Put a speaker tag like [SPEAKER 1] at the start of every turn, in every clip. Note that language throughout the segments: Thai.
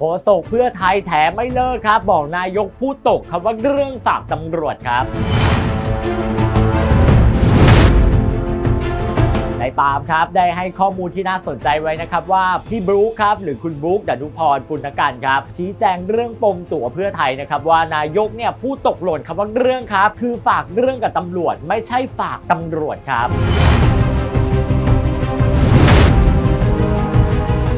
[SPEAKER 1] โฆษกเพื่อไทยแถมไม่เลิกครับ บอกนายกพูดตกคำว่าเรื่องฝากตำรวจครับในปาล์มครับได้ให้ข้อมูลที่น่าสนใจไว้นะครับว่าพี่บรูคครับหรือคุณบรูคดนุพรปุณกันครับชี้แจงเรื่องปมตั๋วเพื่อไทยนะครับว่านายกเนี่ยพูดตกหล่นคำว่าเรื่องครับ คือฝากเรื่องกับตำรวจไม่ใช่ฝากตำรวจครับ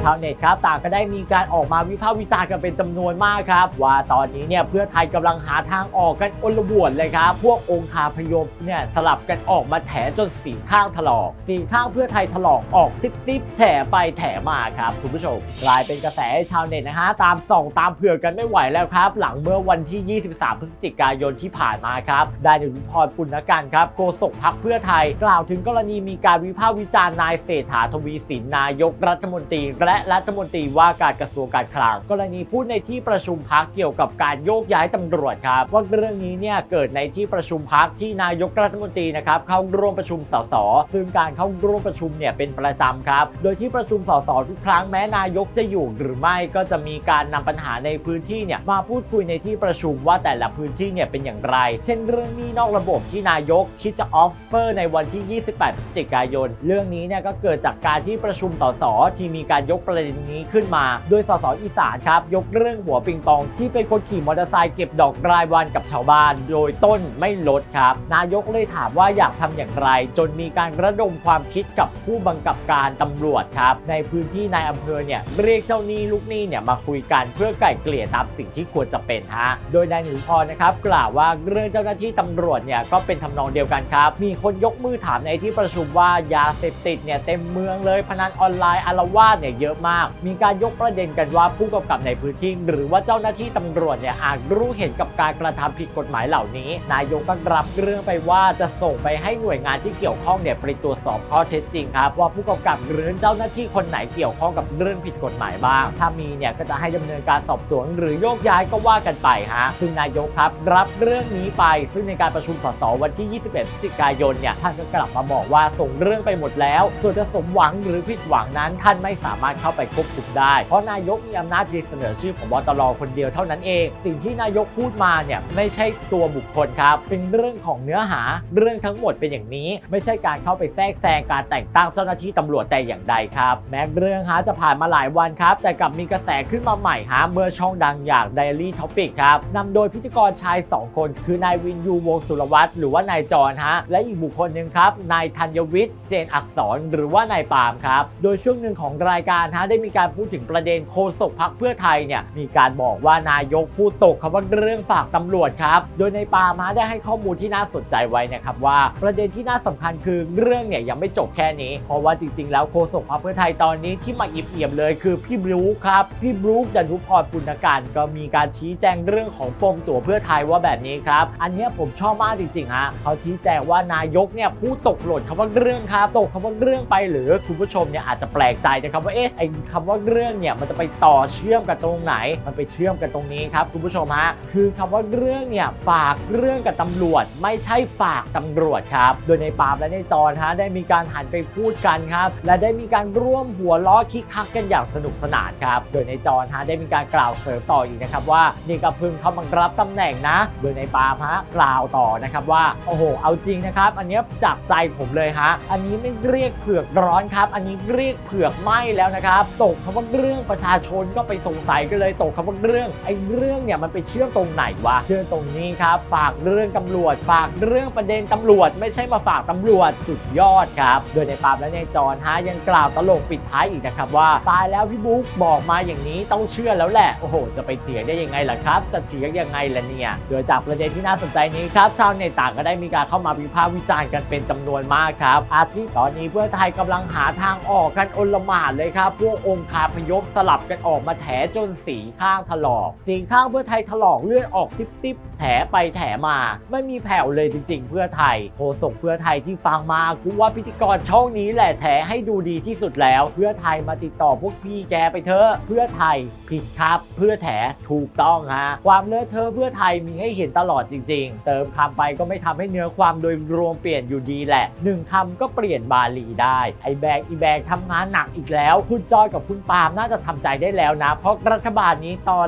[SPEAKER 1] ชาวเน็ตครับต่างก็ได้มีการออกมาวิพากษ์วิจารณ์กันเป็นจำนวนมากครับ ว่าตอนนี้เนี่ยเพื่อไทยกำลังหาทางออกกันอนละวนเลยครับ พวกองคาพยพเนี่ยสลับกันออกมาแถจนสีข้างถลอกสีข้างเพื่อไทยถลอกออกซิบซิบแถไปแถมาครับคุณผู้ชมกลายเป็นกระแสให้ชาวเน็ตนะฮะตามส่องตามเผื่อกันไม่ไหวแล้วครับ หลังเมื่อวันที่ 23 พฤศจิกายนที่ผ่านมาครับได้ดนุพรปุณกันครับโฆษกพักเพื่อไทย กล่าวถึงกรณีมีการวิพากษ์วิจารณ์นายเศรษฐาทวีสินนายกรัฐมนตรีและและรัฐมนตรีว่าการกระทรวงการคลังกรณีพูดในที่ประชุมพักเกี่ยวกับการโยกย้ายตำรวจครับว่าเรื่องนี้เนี่ยเกิดในที่ประชุมพักที่นายกรัฐมนตรีนะครับเข้าร่วมประชุมสสซึ่งการเข้าร่วมประชุมเนี่ยเป็นประจำครับ โดยที่ประชุมสสทุกครั้งแม้นายกจะอยู่หรือไม่ก็จะมีการนำปัญหาในพื้นที่เนี่ยมาพูดคุยในที่ประชุมว่าแต่ละพื้นที่เนี่ยเป็นอย่างไร เช่นเรื่องนี้นอกระบบที่นายกคิดจะออฟเฟอร์ในวันที่ 28 พฤศจิกายน เรื่องนี้เนี่ยก็เกิดจากการที่ประชุมสสที่มีการยกประเด็นนี้ขึ้นมา โดยสสอีสานครับยกเรื่องหัวปิงปอง ที่เป็นคนขี่มอเตอร์ไซค์เก็บดอกรายวันกับชาวบ้าน โดยต้นไม่ลดครับ นายกเลยถามว่าอยากทำอย่างไร จนมีการระดมความคิดกับผู้บังคับการตำรวจครับ ในพื้นที่ในอำเภอเนี่ยเรียกเจ้าหนี้ลูกหนี้เนี่ยมาคุยกันเพื่อไกล่เกลี่ยตามสิ่งที่ควรจะเป็นฮะโดยนายหนุพรนะครับกล่าวว่าเรื่องเจ้าหน้าที่ตำรวจเนี่ยก็เป็นทำนองเดียวกันครับ มีคนยกมือถามในที่ประชุมว่ายาเสพติดเนี่ยเต็มเมืองเลยพนันออนไลน์อารวาสเนี่ยเยอะมาก มีการยกประเด็นกันว่าผู้กำกับในพื้นที่ หรือว่าเจ้าหน้าที่ตำรวจเนี่ยอาจรู้เห็นกับการกระทำผิดกฎหมายเหล่านี้ นายกก็รับเรื่องไปว่าจะส่งไปให้หน่วยงานที่เกี่ยวข้องเนี่ยไปตรวจสอบข้อเท็จจริงครับว่าผู้กำกับหรือเจ้าหน้าที่คนไหนเกี่ยวข้องกับเรื่องผิดกฎหมายบ้าง ถ้ามีเนี่ยก็จะให้ดำเนินการสอบสวนหรือโยกย้ายก็ว่ากันไปฮะซึ่งนายกครับรับเรื่องนี้ไป ซึ่งในการประชุมสสวันที่ 21พฤศจิกายนเนี่ยท่านก็กลับมาบอกว่าส่งเรื่องไปหมดแล้ว ส่วนจะสมหวังหรือผิดหวังนั้นท่านไม่สามารถเข้าไปควบคุมได้ เพราะนายกมีอำนาจเพียงเสนอชื่อของบตรคนเดียวเท่านั้นเอง สิ่งที่นายกพูดมาเนี่ยไม่ใช่ตัวบุคคลครับ เป็นเรื่องของเนื้อหาเรื่องทั้งหมดเป็นอย่างนี้ ไม่ใช่การเข้าไปแทรกแซงการแต่งตั้งเจ้าหน้าที่ตำรวจแต่อย่างใดครับ แม้เรื่องฮะจะผ่านมาหลายวันครับ แต่กลับมีกระแสขึ้นมาใหม่ฮะเมื่อช่องดังอย่าง Daily Topic ครับนำโดยพิธีกรชาย 2 คน คือนายวินยูวงสุรวัตรหรือว่านายจรฮะและอีกบุคคลหนึ่งครับนายธัญวิทย์เจนอักษร หรือว่านายปามครับโดยช่วงหนึ่งของรายการฮะได้มีการพูดถึงประเด็นโฆษกพักเพื่อไทยเนี่ยมีการบอกว่านายกพูดตกคำว่าเรื่องฝากตำรวจครับโดยในปามฮะได้ให้ข้อมูลที่น่าสนใจไว้นะครับว่าประเด็นที่น่าสำคัญคือเรื่องเนี่ยยังไม่จบแค่นี้ เพราะว่าจริง ๆ แล้วโฆษกพรรคเพื่อไทยตอนนี้ที่มาอิบเอี่ยมเลยคือพี่บรูคครับพี่บรูคดนุพรปุณการก็มีการชี้แจงเรื่องของปมตั๋วเพื่อไทยว่าแบบนี้ครับอันนี้ผมชอบมากจริงๆฮะเขาชี้แจงว่านายกเนี่ยพูดตกหล่นคำว่าเรื่องครับตกคำว่าเรื่องไปหรือคุณผู้ชมเนี่ยอาจจะแปลกใจนะครับว่าเอ๊ะไอ้คำว่าเรื่องเนี่ยมันจะไปต่อเชื่อมกันตรงไหน มันไปเชื่อมกันตรงนี้ครับคุณผู้ชมฮะคือคำว่าเรื่องเนี่ยฝากเรื่องกับตำรวจ ไม่ใช่ฝากตำรวจครับ โดยในปามและในจอนฮะได้มีการหันไปพูดกันครับ และได้มีการร่วมหัวล้อคิกคักกันอย่างสนุกสนานครับ โดยในจอนฮะได้มีการกล่าวเสริมต่ออีกนะครับว่านี่ก็เพิ่งเข้ามารับตำแหน่งนะ โดยในปามฮะกล่าวต่อนะครับว่าโอ้โหเอาจริงนะครับ อันนี้จากใจผมเลยฮะอันนี้ไม่เรียกเผือกร้อนครับ อันนี้เรียกเผือกไหมแล้วนะครับตกคำว่าเรื่องประชาชนก็ไปสงสัยกันเลยตกคำว่าเรื่องไอ้เรื่องเนี่ยมันไปเชื่อมตรงไหนวะเชื่อมตรงนี้ครับฝากเรื่องตำรวจ ฝากเรื่องประเด็นตำรวจ ไม่ใช่มาฝากตำรวจสุดยอดครับโดยในปาล์มและในจอนฮะยังกล่าวตลกปิดท้ายอีกนะครับว่าตายแล้วพี่บุ๊กบอกมาอย่างนี้ต้องเชื่อแล้วแหละโอ้โห จะไปเถียงได้ยังไงล่ะครับ จะเถียงยังไงล่ะเนี่ยโดยจากประเด็นที่น่าสนใจนี้ครับชาวเน็ตต่างก็ได้มีการเข้ามาวิพากษ์วิจารณ์กันเป็นจำนวนมากครับอาทิตย์ตอนนี้เพื่อไทยกำลังหาทางออกกันอนละหมาดเลยครับพวกองค์คาพยพสลับกันออกมาแถจนสีข้างถลอก สีข้างเพื่อไทยถลอกเลือดออกซิบซิบ แถไปแถมา ไม่มีแผ่วเลยจริง ๆ เพื่อไทยโฆษกเพื่อไทยที่ฟังมากูว่าพิธีกรช่องนี้แหละแถให้ดูดีที่สุดแล้ว เพื่อไทยมาติดต่อพวกพี่แกไปเถอะเพื่อไทยผิดครับ เพื่อแถถูกต้องฮะความเลอะเทอะเพื่อไทยมีให้เห็นตลอดจริง ๆ เติมคำไปก็ไม่ทำให้เนื้อความโดยรวมเปลี่ยนอยู่ดีแหละหนึ่งคำก็เปลี่ยนบาลีได้ไอแบงอีแบงทำงานหนักอีกแล้ว คุณจอยกับคุณปาล์มน่าจะทำใจได้แล้วนะ เพราะรัฐบาลนี้ตอน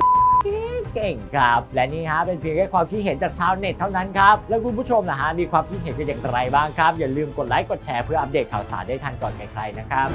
[SPEAKER 1] เก่งครับ และนี่ฮะเป็นเพียงแค่ความคิดเห็นจากชาวเน็ตเท่านั้นครับ แล้วคุณผู้ชมนะฮะมีความคิดเห็นเป็นอย่างไรบ้างครับ อย่าลืมกดไลค์กดแชร์เพื่ออัปเดตข่าวสารได้ทันก่อนใครๆนะครับ